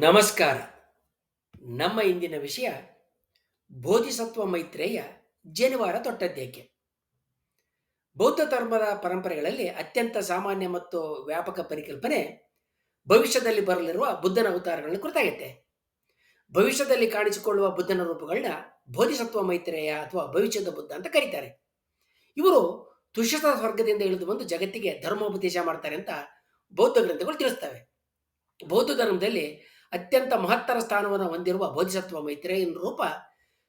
ನಮಸ್ಕಾರ. ನಮ್ಮ ಇಂದಿನ ವಿಷಯ ಬೋಧಿಸತ್ವ ಮೈತ್ರೇಯ ಜನಿವಾರ ತೊಟ್ಟದ್ದೇಕೆ. ಬೌದ್ಧ ಧರ್ಮದ ಪರಂಪರೆಗಳಲ್ಲಿ ಅತ್ಯಂತ ಸಾಮಾನ್ಯ ಮತ್ತು ವ್ಯಾಪಕ ಪರಿಕಲ್ಪನೆ ಭವಿಷ್ಯದಲ್ಲಿ ಬರಲಿರುವ ಬುದ್ಧನ ಅವತಾರಗಳನ್ನು ಕುರಿತಾಗುತ್ತೆ ಭವಿಷ್ಯದಲ್ಲಿ ಕಾಣಿಸಿಕೊಳ್ಳುವ ಬುದ್ಧನ ರೂಪಗಳನ್ನ ಬೋಧಿಸತ್ವ ಮೈತ್ರೇಯ ಅಥವಾ ಭವಿಷ್ಯದ ಬುದ್ಧ ಅಂತ ಕರೀತಾರೆ. ಇವರು ತುಷ್ಯತ ಸ್ವರ್ಗದಿಂದ ಇಳಿದು ಬಂದು ಜಗತ್ತಿಗೆ ಧರ್ಮೋಪದೇಶ ಮಾಡ್ತಾರೆ ಅಂತ ಬೌದ್ಧ ಗ್ರಂಥಗಳು ತಿಳಿಸ್ತವೆ. ಬೌದ್ಧ ಧರ್ಮದಲ್ಲಿ ಅತ್ಯಂತ ಮಹತ್ತರ ಸ್ಥಾನವನ್ನು ಹೊಂದಿರುವ ಬೋಧಿಸತ್ವ ಮೈತ್ರೇಯನ ರೂಪ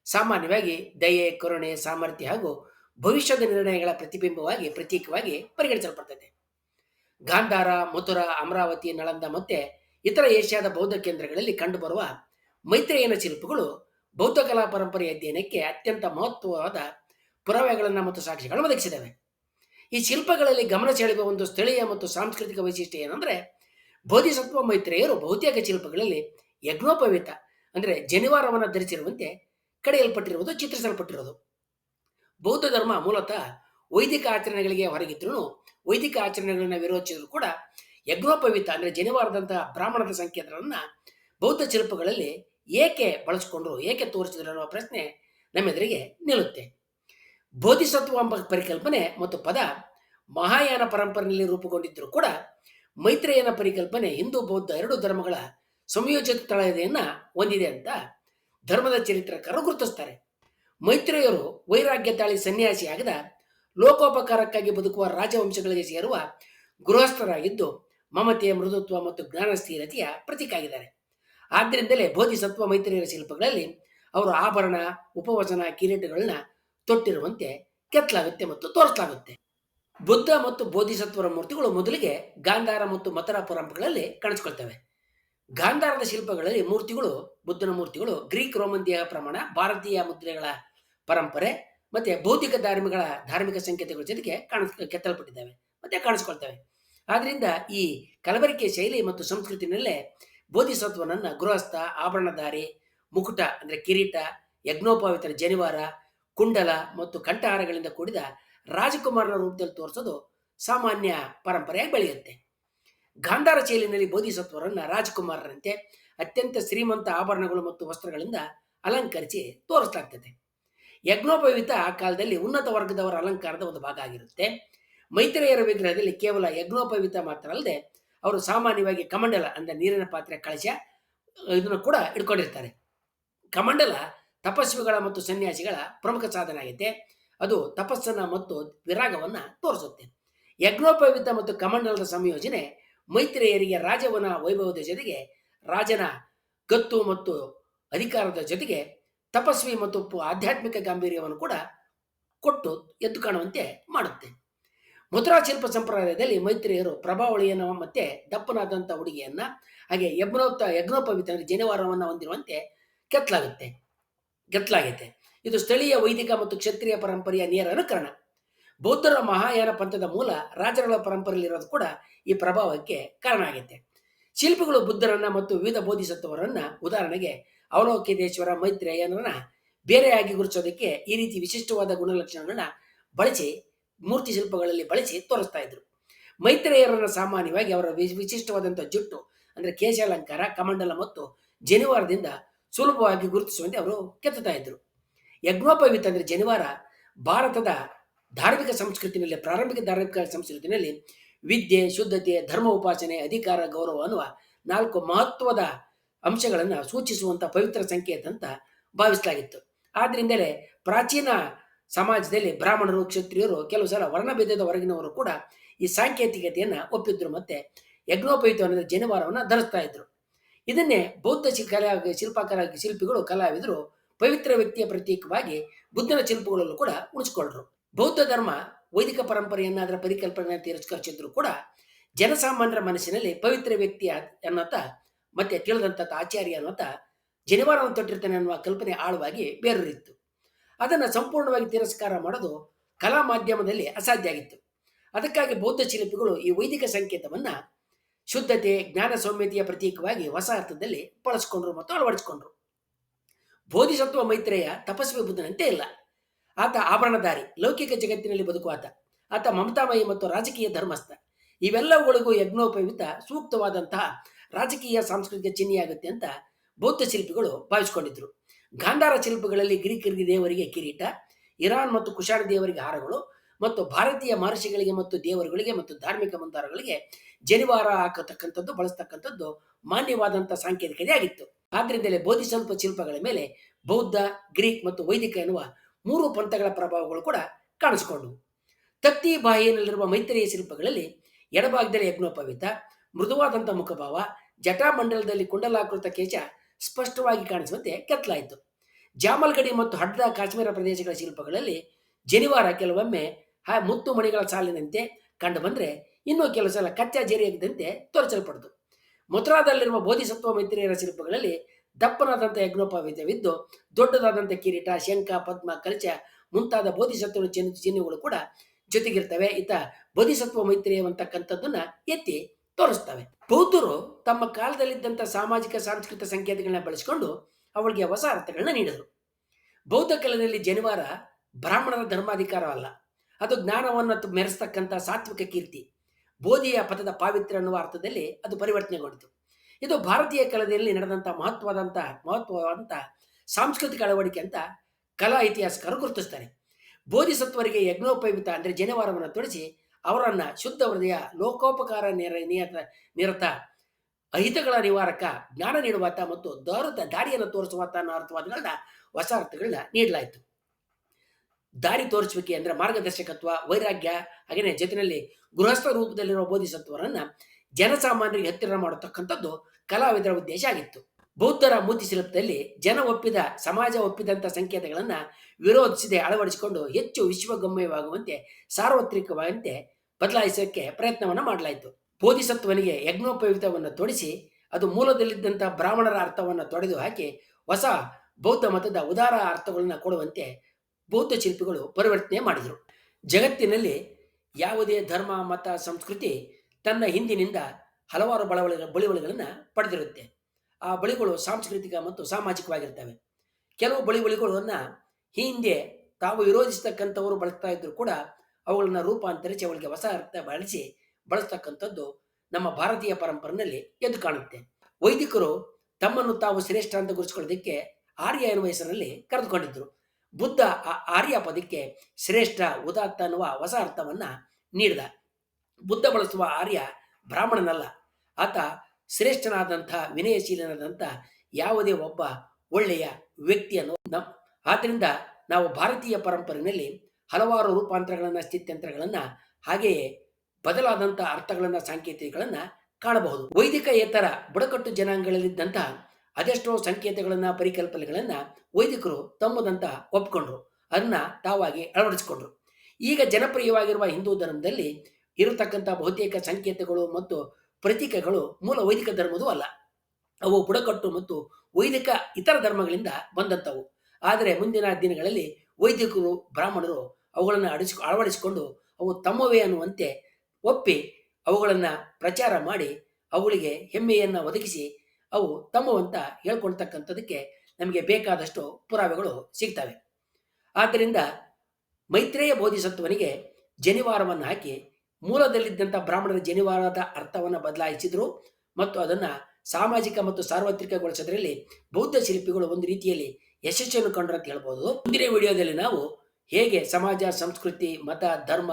ಸಾಮಾನ್ಯವಾಗಿ ದಯೆ, ಕರುಣೆ, ಸಾಮರ್ಥ್ಯ ಹಾಗೂ ಭವಿಷ್ಯದ ನಿರ್ಣಯಗಳ ಪ್ರತಿಬಿಂಬವಾಗಿ, ಪ್ರತೀಕವಾಗಿ ಪರಿಗಣಿಸಲ್ಪಡ್ತದೆ. ಗಾಂಧಾರ, ಮಥುರಾ, ಅಮರಾವತಿ, ನಳಂದ ಮತ್ತೆ ಇತರ ಏಷ್ಯಾದ ಬೌದ್ಧ ಕೇಂದ್ರಗಳಲ್ಲಿ ಕಂಡುಬರುವ ಮೈತ್ರೇಯನ ಶಿಲ್ಪಗಳು ಬೌದ್ಧ ಕಲಾ ಪರಂಪರೆಯ ಅಧ್ಯಯನಕ್ಕೆ ಅತ್ಯಂತ ಮಹತ್ವವಾದ ಪುರಾವೆಗಳನ್ನು ಮತ್ತು ಸಾಕ್ಷಿಗಳನ್ನು ಒದಗಿಸಿದ್ದಾವೆ ಈ ಶಿಲ್ಪಗಳಲ್ಲಿ ಗಮನ ಸೆಳೆಯುವ ಒಂದು ಸ್ಥಳೀಯ ಮತ್ತು ಸಾಂಸ್ಕೃತಿಕ ವೈಶಿಷ್ಟ್ಯ ಏನಂದ್ರೆ ಬೋಧಿಸತ್ವ ಮೈತ್ರೇಯರು ಬಹುತೇಕ ಶಿಲ್ಪಗಳಲ್ಲಿ ಯಜ್ಞೋಪವೀತ, ಅಂದರೆ ಜನಿವಾರವನ್ನು ಧರಿಸಿರುವಂತೆ ಕಡೆಯಲ್ಪಟ್ಟಿರುವುದು, ಚಿತ್ರಿಸಲ್ಪಟ್ಟಿರುವುದು. ಬೌದ್ಧ ಧರ್ಮ ಮೂಲತಃ ವೈದಿಕ ಆಚರಣೆಗಳಿಗೆ ಹೊರಗಿದ್ರು ವೈದಿಕ ಆಚರಣೆಗಳನ್ನು ವಿರೋಧಿಸಿದ್ರು ಕೂಡ ಯಜ್ಞೋಪವಿತ, ಅಂದರೆ ಜನಿವಾರದಂತಹ ಬ್ರಾಹ್ಮಣದ ಸಂಕೇತಗಳನ್ನ ಬೌದ್ಧ ಶಿಲ್ಪಗಳಲ್ಲಿ ಏಕೆ ಬಳಸಿಕೊಂಡ್ರು, ಏಕೆ ತೋರಿಸಿದ್ರು ಅನ್ನುವ ಪ್ರಶ್ನೆ ನಮ್ಮೆದುರಿಗೆ ನಿಲ್ಲುತ್ತೆ. ಬೋಧಿಸತ್ವ ಎಂಬ ಪರಿಕಲ್ಪನೆ ಮತ್ತು ಪದ ಮಹಾಯಾನ ಪರಂಪರೆಯಲ್ಲಿ ರೂಪುಗೊಂಡಿದ್ದರೂ ಕೂಡ ಮೈತ್ರೇಯನ ಪರಿಕಲ್ಪನೆ ಹಿಂದೂ ಬೌದ್ಧ ಎರಡು ಧರ್ಮಗಳ ಸಂಯೋಜಿತ ತಳಹದಿಯನ್ನ ಹೊಂದಿದೆ ಅಂತ ಧರ್ಮದ ಚರಿತ್ರಕಾರರು ಗುರುತಿಸ್ತಾರೆ. ಮೈತ್ರೇಯರು ವೈರಾಗ್ಯ ತಾಳಿ ಸನ್ಯಾಸಿಯಾಗದ ಲೋಕೋಪಕಾರಕ್ಕಾಗಿ ಬದುಕುವ ರಾಜವಂಶಗಳಿಗೆ ಸೇರುವ ಗೃಹಸ್ಥರಾಗಿದ್ದು ಮಮತೆಯ ಮೃದುತ್ವ ಮತ್ತು ಜ್ಞಾನ ಸ್ಥಿರತೆಯ ಪ್ರತೀಕ ಆಗಿದ್ದಾರೆ. ಆದ್ದರಿಂದಲೇ ಬೋಧಿಸತ್ವ ಮೈತ್ರಿಯರ ಶಿಲ್ಪಗಳಲ್ಲಿ ಅವರು ಆಭರಣ, ಉಪವಚನ, ಕಿರೀಟಗಳನ್ನ ತೊಟ್ಟಿರುವಂತೆ ಕೆತ್ತಲಾಗುತ್ತೆ ಮತ್ತು ತೋರಿಸಲಾಗುತ್ತೆ. ಬುದ್ಧ ಮತ್ತು ಬೋಧಿಸತ್ವರ ಮೂರ್ತಿಗಳು ಮೊದಲಿಗೆ ಗಾಂಧಾರ ಮತ್ತು ಮಥುರಾ ಪರಂಪರೆಗಳಲ್ಲಿ ಕಾಣಿಸ್ಕೊಳ್ತವೆ. ಗಾಂಧಾರದ ಶಿಲ್ಪಗಳಲ್ಲಿ ಮೂರ್ತಿಗಳು, ಬುದ್ಧನ ಮೂರ್ತಿಗಳು, ಗ್ರೀಕ್ ರೋಮನ್ ದೇಹ ಪ್ರಮಾಣ, ಭಾರತೀಯ ಮುದ್ರೆಗಳ ಪರಂಪರೆ ಮತ್ತೆ ಭೌತಿಕ ಧಾರ್ಮಿಗಳ ಧಾರ್ಮಿಕ ಸಂಕೇತಗಳ ಜೊತೆಗೆ ಕಾಣಿಸ್, ಕೆತ್ತಲ್ಪಟ್ಟಿದ್ದಾವೆ ಮತ್ತೆ ಕಾಣಿಸ್ಕೊಳ್ತವೆ. ಆದ್ರಿಂದ ಈ ಕಲಬೆರಕೆ ಶೈಲಿ ಮತ್ತು ಸಂಸ್ಕೃತಿನಲ್ಲೇ ಬೋಧಿಸತ್ವನನ್ನ ಗೃಹಸ್ಥ, ಆಭರಣಧಾರಿ, ಮುಕುಟ ಅಂದ್ರೆ ಕಿರೀಟ, ಯಜ್ಞೋಪವಿತರ ಜನಿವಾರ, ಕುಂಡಲ ಮತ್ತು ಕಂಠಹಾರಗಳಿಂದ ಕೂಡಿದ ರಾಜಕುಮಾರನ ರೂಪದಲ್ಲಿ ತೋರಿಸೋದು ಸಾಮಾನ್ಯ ಪರಂಪರೆಯಾಗಿ ಬೆಳೆಯುತ್ತೆ. ಗಾಂಧಾರ ಶೈಲಿನಲ್ಲಿ ಬೋಧಿಸತ್ವರನ್ನ ರಾಜಕುಮಾರರಂತೆ ಅತ್ಯಂತ ಶ್ರೀಮಂತ ಆಭರಣಗಳು ಮತ್ತು ವಸ್ತ್ರಗಳಿಂದ ಅಲಂಕರಿಸಿ ತೋರಿಸಲಾಗ್ತದೆ. ಯಜ್ಞೋಪವೀತ ಆ ಕಾಲದಲ್ಲಿ ಉನ್ನತ ವರ್ಗದವರ ಅಲಂಕಾರದ ಒಂದು ಭಾಗ ಆಗಿರುತ್ತೆ. ಮೈತ್ರೇಯರ ವಿಗ್ರಹದಲ್ಲಿ ಕೇವಲ ಯಜ್ಞೋಪವೀತ ಮಾತ್ರ ಅಲ್ಲದೆ ಅವರು ಸಾಮಾನ್ಯವಾಗಿ ಕಮಂಡಲ ಅಂದ್ರೆ ನೀರಿನ ಪಾತ್ರೆ, ಕಳಶ, ಇದನ್ನು ಕೂಡ ಇಟ್ಕೊಂಡಿರ್ತಾರೆ. ಕಮಂಡಲ ತಪಸ್ವಿಗಳ ಮತ್ತು ಸನ್ಯಾಸಿಗಳ ಪ್ರಮುಖ ಸಾಧನ ಆಗೈತೆ. ಅದು ತಪಸ್ಸನ ಮತ್ತು ವಿರಾಗವನ್ನು ತೋರಿಸುತ್ತೆ. ಯಜ್ಞೋಪವಿತ ಮತ್ತು ಕಮಂಡಲದ ಸಂಯೋಜನೆ ಮೈತ್ರಿಯರಿಗೆ ರಾಜವನ ವೈಭವದ ಜೊತೆಗೆ ರಾಜನ ಗತ್ತು ಮತ್ತು ಅಧಿಕಾರದ ಜೊತೆಗೆ ತಪಸ್ವಿ ಮತ್ತು ಆಧ್ಯಾತ್ಮಿಕ ಗಾಂಭೀರ್ಯವನ್ನು ಕೂಡ ಕೊಟ್ಟು ಎದ್ದು ಕಾಣುವಂತೆ ಮಾಡುತ್ತೆ. ಮಥುರಾ ಶಿಲ್ಪ ಸಂಪ್ರದಾಯದಲ್ಲಿ ಮೈತ್ರಿಯರು ಪ್ರಭಾವಳಿಯನ್ನು ಮತ್ತೆ ದಪ್ಪನಾದಂಥ ಹುಡುಗಿಯನ್ನ ಹಾಗೆ ಯಜ್ಞೋಕ್ತ ಯಜ್ಞೋಪವಿತ ಜನಿವಾರವನ್ನು ಹೊಂದಿರುವಂತೆ ಕೆತ್ತಲಾಗುತ್ತೆ. ಕೆತ್ತಲಾಗೈತೆ. ಇದು ಸ್ಥಳೀಯ ವೈದಿಕ ಮತ್ತು ಕ್ಷತ್ರಿಯ ಪರಂಪರೆಯ ನೇರ ಅನುಕರಣ. ಬೌದ್ಧರ ಮಹಾಯಾನ ಪಂಥದ ಮೂಲ ರಾಜರುಗಳ ಪರಂಪರೆಯಲ್ಲಿರೋದು ಕೂಡ ಈ ಪ್ರಭಾವಕ್ಕೆ ಕಾರಣ ಆಗುತ್ತೆ ಶಿಲ್ಪಿಗಳು ಬುದ್ಧರನ್ನ ಮತ್ತು ವಿವಿಧ ಬೋಧಿಸತ್ವರನ್ನ ಉದಾಹರಣೆಗೆ ಅವಲೋಕಿತೇಶ್ವರ, ಮೈತ್ರೇಯನನ್ನ ಬೇರೆಯಾಗಿ ಗುರುತಿಸೋದಕ್ಕೆ ಈ ರೀತಿ ವಿಶಿಷ್ಟವಾದ ಗುಣಲಕ್ಷಣಗಳನ್ನ ಬಳಸಿ ಮೂರ್ತಿ ಶಿಲ್ಪಗಳಲ್ಲಿ ಬಳಸಿ ತೋರಿಸ್ತಾ ಇದ್ರು. ಮೈತ್ರೇಯರನ್ನ ಸಾಮಾನ್ಯವಾಗಿ ಅವರ ವಿಶಿಷ್ಟವಾದಂಥ ಜುಟ್ಟು ಅಂದ್ರೆ ಕೇಶಾಲಂಕಾರ, ಕಮಂಡಲ ಮತ್ತು ಜನಿವಾರದಿಂದ ಸುಲಭವಾಗಿ ಗುರುತಿಸುವಂತೆ ಅವರು ಕೆತ್ತುತ್ತಾ ಇದ್ರು. ಯಜ್ಞೋಪವೀತ ಅಂದ್ರೆ ಜನಿವಾರ ಭಾರತದ ಧಾರ್ಮಿಕ ಸಂಸ್ಕೃತಿನಲ್ಲಿ, ಪ್ರಾರಂಭಿಕ ಧಾರ್ಮಿಕ ಸಂಸ್ಕೃತಿನಲ್ಲಿ ವಿದ್ಯೆ, ಶುದ್ಧತೆ, ಧರ್ಮ ಉಪಾಸನೆ, ಅಧಿಕಾರ, ಗೌರವ ಅನ್ನುವ ನಾಲ್ಕು ಮಹತ್ವದ ಅಂಶಗಳನ್ನು ಸೂಚಿಸುವಂತ ಪವಿತ್ರ ಸಂಕೇತ ಅಂತ ಭಾವಿಸಲಾಗಿತ್ತು. ಆದ್ರಿಂದಲೇ ಪ್ರಾಚೀನ ಸಮಾಜದಲ್ಲಿ ಬ್ರಾಹ್ಮಣರು, ಕ್ಷತ್ರಿಯರು ಕೆಲವು ಸಲ ವರ್ಣಭೇದದ ಹೊರಗಿನವರು ಕೂಡ ಈ ಸಾಂಕೇತಿಕತೆಯನ್ನ ಒಪ್ಪಿದ್ರು ಮತ್ತೆ ಯಜ್ಞೋಪಯುತ ಅನ್ನೋದು ಜನಿವಾರವನ್ನು ಧರಿಸ್ತಾ ಇದ್ರು. ಇದನ್ನೇ ಬೌದ್ಧ ಶಿ- ಕಲಾ ಶಿಲ್ಪಕಲಾ, ಶಿಲ್ಪಿಗಳು, ಕಲಾವಿದರು ಪವಿತ್ರ ವ್ಯಕ್ತಿಯ ಪ್ರತೀಕವಾಗಿ ಬುದ್ಧನ ಶಿಲ್ಪಗಳಲ್ಲೂ ಕೂಡ ಉಳಿಸ್ಕೊಳ್ರು ಬೌದ್ಧ ಧರ್ಮ, ವೈದಿಕ ಪರಂಪರೆಯನ್ನ ಅದರ ಪರಿಕಲ್ಪನೆ ತಿರಸ್ಕರಿಸಿದ್ರು ಕೂಡ ಜನಸಾಮಾನ್ಯರ ಮನಸ್ಸಿನಲ್ಲಿ ಪವಿತ್ರ ವ್ಯಕ್ತಿ ಅನ್ನೋತ ಮತ್ತೆ ತಿಳಿದಂತ ಆಚಾರ್ಯ ಅನ್ನೋತ ಜನಿವಾರವನ್ನು ತೊಟ್ಟಿರ್ತಾನೆ ಅನ್ನುವ ಕಲ್ಪನೆ ಆಳವಾಗಿ ಬೇರೂರಿತ್ತು. ಅದನ್ನು ಸಂಪೂರ್ಣವಾಗಿ ತಿರಸ್ಕಾರ ಮಾಡೋದು ಕಲಾ ಮಾಧ್ಯಮದಲ್ಲಿ ಅಸಾಧ್ಯ ಆಗಿತ್ತು. ಅದಕ್ಕಾಗಿ ಬೌದ್ಧ ಶಿಲ್ಪಿಗಳು ಈ ವೈದಿಕ ಸಂಕೇತವನ್ನ ಶುದ್ಧತೆ, ಜ್ಞಾನ ಸೌಮ್ಯತೆಯ ಪ್ರತೀಕವಾಗಿ ಹೊಸ ಅರ್ಥದಲ್ಲಿ ಬಳಸ್ಕೊಂಡ್ರು ಮತ್ತು ಅಳವಡಿಸಿಕೊಂಡ್ರು. ಬೋಧಿಸತ್ವ ಮೈತ್ರೇಯ ತಪಸ್ವಿ ಬುದ್ಧನಂತೆ ಇಲ್ಲ. ಆತ ಆಭರಣಧಾರಿ, ಲೌಕಿಕ ಜಗತ್ತಿನಲ್ಲಿ ಬದುಕುವಾತ ಆತ. ಮಮತಾಮಯಿ ಮತ್ತು ರಾಜಕೀಯ ಧರ್ಮಸ್ಥ. ಇವೆಲ್ಲವುಗಳಿಗೂ ಯಜ್ಞೋಪಯುಕ್ತ, ಸೂಕ್ತವಾದಂತಹ ರಾಜಕೀಯ, ಸಾಂಸ್ಕೃತಿಕ ಚಿಹ್ನೆಯಾಗುತ್ತೆ ಅಂತ ಬೌದ್ಧ ಶಿಲ್ಪಿಗಳು ಭಾವಿಸಿಕೊಂಡಿದ್ರು. ಗಾಂಧಾರ ಶಿಲ್ಪಗಳಲ್ಲಿ ಗ್ರೀಕರಿಗೆ ದೇವರಿಗೆ ಕಿರೀಟ, ಇರಾನ್ ಮತ್ತು ಕುಶಾಣ ದೇವರಿಗೆ ಹಾರಗಳು ಮತ್ತು ಭಾರತೀಯ ಮಹರ್ಷಿಗಳಿಗೆ ಮತ್ತು ದೇವರುಗಳಿಗೆ ಮತ್ತು ಧಾರ್ಮಿಕ ಮುಂತಾರಗಳಿಗೆ ಜನಿವಾರ ಹಾಕತಕ್ಕಂಥದ್ದು, ಬಳಸ್ತಕ್ಕಂಥದ್ದು ಮಾನ್ಯವಾದಂಥ ಸಾಂಕೇತಿಕತೆ ಆಗಿತ್ತು ಆದ್ರಿಂದಲೇ ಬೋಧಿಸಲ್ಪ ಶಿಲ್ಪಗಳ ಮೇಲೆ ಬೌದ್ಧ, ಗ್ರೀಕ್ ಮತ್ತು ವೈದಿಕ ಎನ್ನುವ ಮೂರು ಪಂಥಗಳ ಪ್ರಭಾವಗಳು ಕೂಡ ಕಾಣಿಸಿಕೊಂಡವು. ತತ್ತಿ ಬಾಯಿಯಲ್ಲಿರುವ ಮೈತ್ರಿಯ ಶಿಲ್ಪಗಳಲ್ಲಿ ಎಡಭಾಗದಲ್ಲಿ ಯಜ್ಞೋಪವಿತ ಮೃದುವಾದಂಥ ಮುಖಭಾವ, ಜಟಾಮಂಡಲದಲ್ಲಿ ಕುಂಡಲಾಕೃತ ಕೇಶ ಸ್ಪಷ್ಟವಾಗಿ ಕಾಣಿಸುವಂತೆ ಕೆತ್ತಲಾಯಿತು. ಜಾಮಲ್ಗಡಿ ಮತ್ತು ಹಡ್ಡದ ಕಾಶ್ಮೀರ ಪ್ರದೇಶಗಳ ಶಿಲ್ಪಗಳಲ್ಲಿ ಜನಿವಾರ ಕೆಲವೊಮ್ಮೆ ಮುತ್ತು ಮಣಿಗಳ ಸಾಲಿನಂತೆ ಕಂಡು ಬಂದರೆ ಇನ್ನೂ ಕೆಲವು ಸಲ ಕಚ್ಚಾ ಜೇರಿಯಾಗಿದ್ದಂತೆ ತೋರಿಸಲ್ಪಡ್ತು ಮಥುರಾದಲ್ಲಿರುವ ಬೋಧಿಸತ್ವ ಮೈತ್ರಿಯರ ಶಿಲ್ಪಗಳಲ್ಲಿ ದಪ್ಪನಾದಂಥ ಯಜ್ಞೋಪವೇದವಿದ್ದು ದೊಡ್ಡದಾದಂಥ ಕಿರೀಟ, ಶಂಖ, ಪದ್ಮ, ಕಲಚ ಮುಂತಾದ ಬೋಧಿಸತ್ವದ ಚಿಹ್ನ ಚಿಹ್ನೆಗಳು ಕೂಡ ಜೊತೆಗಿರ್ತವೆ. ಇತ ಬೋಧಿಸತ್ವ ಮೈತ್ರಿ ಅಂತಕ್ಕಂಥದ್ದನ್ನ ಎತ್ತಿ ತೋರಿಸ್ತವೆ. ಬೌದ್ಧರು ತಮ್ಮ ಕಾಲದಲ್ಲಿದ್ದಂಥ ಸಾಮಾಜಿಕ, ಸಾಂಸ್ಕೃತಿಕ ಸಂಕೇತಗಳನ್ನ ಬಳಸಿಕೊಂಡು ಅವಳಿಗೆ ಹೊಸ ಅರ್ಥಗಳನ್ನ ನೀಡಿದರು. ಬೌದ್ಧ ಕಲೆಯಲ್ಲಿ ಜನಿವಾರ ಬ್ರಾಹ್ಮಣರ ಧರ್ಮಾಧಿಕಾರವಲ್ಲ. ಅದು ಜ್ಞಾನವನ್ನು ಮೆರೆಸ್ತಕ್ಕಂಥ ಸಾತ್ವಿಕ ಕೀರ್ತಿ. ಬೋಧಿಯ ಪಥದ ಪಾವಿತ್ರ್ಯ ಅನ್ನುವ ಅರ್ಥದಲ್ಲಿ ಅದು ಪರಿವರ್ತನೆಗೊಂಡಿತು. ಇದು ಭಾರತೀಯ ಕಲೆಯಲ್ಲಿ ನಡೆದಂಥ ಮಹತ್ವದಂತಹ ಮಹತ್ವವಾದಂಥ ಸಾಂಸ್ಕೃತಿಕ ಅಳವಡಿಕೆ ಅಂತ ಕಲಾ ಇತಿಹಾಸಕಾರರು ಗುರುತಿಸ್ತಾರೆ. ಬೋಧಿಸತ್ವರಿಗೆ ಯಜ್ಞೋಪಯುಕ್ತ ಅಂದರೆ ಜನಿವಾರವನ್ನು ತೊಡಿಸಿ ಅವರನ್ನ ಶುದ್ಧ ಹೃದಯ, ಲೋಕೋಪಕಾರ ನಿರ ನಿಯತ, ನಿರತ, ಅಹಿತಗಳ ನಿವಾರಕ, ಜ್ಞಾನ ನೀಡುವಾತ ಮತ್ತು ದಾರುತ ದಾರಿಯನ್ನು ತೋರಿಸುವಾತ ಅನ್ನೋ ಅರ್ಥವಾದಗಳನ್ನ ಹೊಸ ಅರ್ಥಗಳನ್ನ ನೀಡಲಾಯಿತು. ದಾರಿ ತೋರಿಸುವಿಕೆ ಅಂದ್ರೆ ಮಾರ್ಗದರ್ಶಕತ್ವ, ವೈರಾಗ್ಯ ಹಾಗೆಯೇ ಜೊತೆಯಲ್ಲಿ ಗೃಹಸ್ಥ ರೂಪದಲ್ಲಿರುವ ಬೋಧಿಸತ್ವರನ್ನ ಜನಸಾಮಾನ್ಯರಿಗೆ ಹತ್ತಿರ ಮಾಡತಕ್ಕಂಥದ್ದು ಕಲಾವಿದರ ಉದ್ದೇಶ ಆಗಿತ್ತು. ಬೌದ್ಧರ ಮೂರ್ತಿ ಶಿಲ್ಪದಲ್ಲಿ ಜನ ಒಪ್ಪಿದ, ಸಮಾಜ ಒಪ್ಪಿದಂಥ ಸಂಕೇತಗಳನ್ನ ವಿರೋಧಿಸದೆ, ಅಳವಡಿಸಿಕೊಂಡು ಹೆಚ್ಚು ವಿಶ್ವಗಮ್ಯವಾಗುವಂತೆ ಸಾರ್ವತ್ರಿಕವಾದಂತೆ ಬದಲಾಯಿಸೋಕೆ ಪ್ರಯತ್ನವನ್ನು ಮಾಡಲಾಯಿತು. ಬೋಧಿಸತ್ವನಿಗೆ ಯಜ್ಞೋಪಯುಕ್ತವನ್ನು ತೊಡಿಸಿ, ಅದು ಮೂಲದಲ್ಲಿದ್ದಂಥ ಬ್ರಾಹ್ಮಣರ ಅರ್ಥವನ್ನು ತೊಡೆದು ಹಾಕಿ ಹೊಸ ಬೌದ್ಧ ಮತದ ಉದಾರ ಅರ್ಥಗಳನ್ನು ಕೊಡುವಂತೆ ಬೌದ್ಧ ಶಿಲ್ಪಿಗಳು ಪರಿವರ್ತನೆ ಮಾಡಿದರು. ಜಗತ್ತಿನಲ್ಲಿ ಯಾವುದೇ ಧರ್ಮ, ಮತ, ಸಂಸ್ಕೃತಿ ತನ್ನ ಹಿಂದಿನಿಂದ ಹಲವಾರು ಬಳವಳಿ ಬಳಿವಳಿಗಳನ್ನು ಪಡೆದಿರುತ್ತೆ. ಆ ಬಳಿಗಳು ಸಾಂಸ್ಕೃತಿಕ ಮತ್ತು ಸಾಮಾಜಿಕವಾಗಿರ್ತವೆ. ಕೆಲವು ಬಳಿವಳಿಗಳನ್ನ ಹಿಂದೆ ತಾವು ವಿರೋಧಿಸತಕ್ಕಂಥವರು ಬಳಸ್ತಾ ಇದ್ರು ಕೂಡ ಅವುಗಳನ್ನ ರೂಪಾಂತರಿಸಿ ಅವಳಿಗೆ ಹೊಸ ಅರ್ಥ ಬಳಸಿ ಬಳಸ್ತಕ್ಕಂಥದ್ದು ನಮ್ಮ ಭಾರತೀಯ ಪರಂಪರೆಯಲ್ಲಿ ಎದ್ದು ಕಾಣುತ್ತೆ. ವೈದಿಕರು ತಮ್ಮನ್ನು ತಾವು ಶ್ರೇಷ್ಠ ಅಂತ ಗುರುತಿಸ್ಕೊಳ್ಳೋದಕ್ಕೆ ಆರ್ಯ ಎನ್ನುವ ಹೆಸರಲ್ಲಿ ಕರೆದುಕೊಂಡಿದ್ರು. ಬುದ್ಧ ಆ ಆರ್ಯ ಪದಕ್ಕೆ ಶ್ರೇಷ್ಠ ಉದಾತ್ತ ಅನ್ನುವ ಹೊಸ ಅರ್ಥವನ್ನ ನೀಡಿದ. ಬುದ್ಧ ಬಳಸುವ ಆರ್ಯ ಬ್ರಾಹ್ಮಣನಲ್ಲ. ಆತ ಶ್ರೇಷ್ಠನಾದಂಥ, ವಿನಯಶೀಲನಾದಂಥ, ಯಾವುದೇ ಒಬ್ಬ ಒಳ್ಳೆಯ ವ್ಯಕ್ತಿಯನ್ನು ನಮ್ ಆದ್ದರಿಂದ ನಾವು ಭಾರತೀಯ ಪರಂಪರೆಯಲ್ಲಿ ಹಲವಾರು ರೂಪಾಂತರಗಳನ್ನು ಸ್ಥಿತ್ಯಂತರಗಳನ್ನು ಹಾಗೆಯೇ ಬದಲಾದಂಥ ಅರ್ಥಗಳನ್ನು, ಸಾಂಕೇತಿಕಗಳನ್ನು ಕಾಣಬಹುದು. ವೈದಿಕೇತರ ಬುಡಕಟ್ಟು ಜನಾಂಗಗಳಲ್ಲಿದ್ದಂತಹ ಅದೆಷ್ಟೋ ಸಂಕೇತಗಳನ್ನು, ಪರಿಕಲ್ಪನೆಗಳನ್ನು ವೈದಿಕರು ತಮ್ಮದಂತ ಒಪ್ಕೊಂಡ್ರು. ಅದನ್ನ ತಾವಾಗಿ ಅಳವಡಿಸಿಕೊಂಡ್ರು. ಈಗ ಜನಪ್ರಿಯವಾಗಿರುವ ಹಿಂದೂ ಧರ್ಮದಲ್ಲಿ ಇರತಕ್ಕಂಥ ಬಹುತೇಕ ಸಂಕೇತಗಳು ಮತ್ತು ಪ್ರತೀಕಗಳು ಮೂಲ ವೈದಿಕ ಧರ್ಮದೂ ಅಲ್ಲ. ಅವು ಬುಡಕಟ್ಟು ಮತ್ತು ವೈದಿಕ ಇತರ ಧರ್ಮಗಳಿಂದ ಬಂದಂಥವು. ಆದರೆ ಮುಂದಿನ ದಿನಗಳಲ್ಲಿ ವೈದಿಕರು, ಬ್ರಾಹ್ಮಣರು ಅವುಗಳನ್ನು ಅಡಿಸಿ, ಅಳವಡಿಸಿಕೊಂಡು ಅವು ತಮ್ಮವೇ ಅನ್ನುವಂತೆ ಒಪ್ಪಿ ಅವುಗಳನ್ನು ಪ್ರಚಾರ ಮಾಡಿ ಅವುಗಳಿಗೆ ಹೆಮ್ಮೆಯನ್ನು ಒದಗಿಸಿ ಅವು ತಮ್ಮವಂತ ಹೇಳ್ಕೊಳ್ತಕ್ಕಂಥದಕ್ಕೆ ನಮಗೆ ಬೇಕಾದಷ್ಟು ಪುರಾವೆಗಳು ಸಿಗ್ತವೆ. ಆದ್ದರಿಂದ ಮೈತ್ರೇಯ ಬೋಧಿಸತ್ವನಿಗೆ ಜನಿವಾರವನ್ನು ಹಾಕಿ ಮೂಲದಲ್ಲಿದ್ದಂಥ ಬ್ರಾಹ್ಮಣರ ಜನಿವಾರದ ಅರ್ಥವನ್ನು ಬದಲಾಯಿಸಿದ್ರು ಮತ್ತು ಅದನ್ನು ಸಾಮಾಜಿಕ ಮತ್ತು ಸಾರ್ವತ್ರಿಕಗೊಳಿಸೋದ್ರಲ್ಲಿ ಬೌದ್ಧ ಶಿಲ್ಪಿಗಳು ಒಂದು ರೀತಿಯಲ್ಲಿ ಯಶಸ್ಸನ್ನು ಕಂಡ್ರು ಅಂತ ಹೇಳ್ಬೋದು. ಮುಂದಿನ ವಿಡಿಯೋದಲ್ಲಿ ನಾವು ಹೇಗೆ ಸಮಾಜ, ಸಂಸ್ಕೃತಿ, ಮತ, ಧರ್ಮ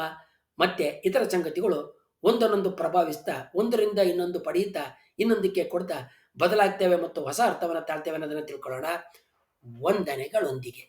ಮತ್ತೆ ಇತರ ಸಂಗತಿಗಳು ಒಂದನ್ನೊಂದು ಪ್ರಭಾವಿಸ್ತಾ, ಒಂದರಿಂದ ಇನ್ನೊಂದು ಪಡೆಯುತ್ತಾ, ಇನ್ನೊಂದಕ್ಕೆ ಕೊಡ್ತಾ ಬದಲಾಗ್ತೇವೆ ಮತ್ತು ಹೊಸ ಅರ್ಥವನ್ನು ತಾಳ್ತೇವೆ ಅನ್ನೋದನ್ನು ತಿಳ್ಕೊಳ್ಳೋಣ. ವಂದನೆಗಳೊಂದಿಗೆ.